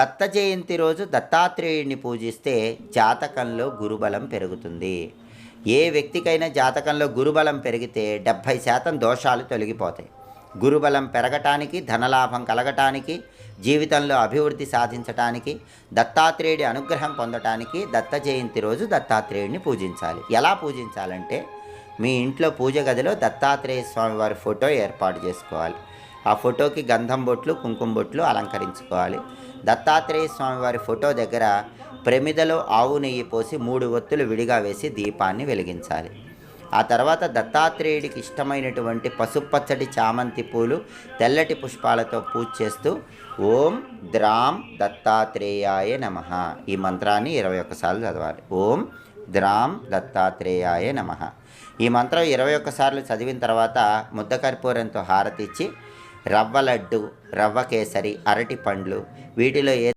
దత్త జయంతి రోజు దత్తాత్రేయుడిని పూజిస్తే జాతకంలో గురుబలం పెరుగుతుంది. ఏ వ్యక్తికైనా జాతకంలో గురుబలం పెరిగితే డెబ్భై శాతం దోషాలు తొలగిపోతాయి. గురుబలం పెరగటానికి ధనలాభం కలగటానికి జీవితంలో అభివృద్ధి సాధించటానికి దత్తాత్రేయుడి అనుగ్రహం పొందటానికి దత్త జయంతి రోజు దత్తాత్రేయుడిని పూజించాలి. ఎలా పూజించాలంటే మీ ఇంట్లో పూజ గదిలో దత్తాత్రేయ స్వామి వారి ఫోటో ఏర్పాటు చేసుకోవాలి. ఆ ఫోటోకి గంధం బొట్లు కుంకుమ బొట్లు అలంకరించుకోవాలి. దత్తాత్రేయ స్వామి వారి ఫోటో దగ్గర ప్రమిదలో ఆవు నెయ్యి పోసి మూడు ఒత్తులు విడిగా వేసి దీపాన్ని వెలిగించాలి. ఆ తర్వాత దత్తాత్రేయుడికి ఇష్టమైనటువంటి పసుపచ్చటి చామంతి పూలు తెల్లటి పుష్పాలతో పూజ చేస్తూ ఓం ద్రాం దత్తాత్రేయాయ నమ. ఈ మంత్రాన్ని ఇరవై ఒక్కసార్లు చదవాలి. ఓం ద్రాం దత్తాత్రేయాయ నమ. ఈ మంత్రం ఇరవై ఒక్కసార్లు చదివిన తర్వాత ముద్ద కర్పూరంతో హారతిచ్చి రవ్వ లడ్డు రవ్వ కేసరి అరటి పండ్లు వీటిలో ఏ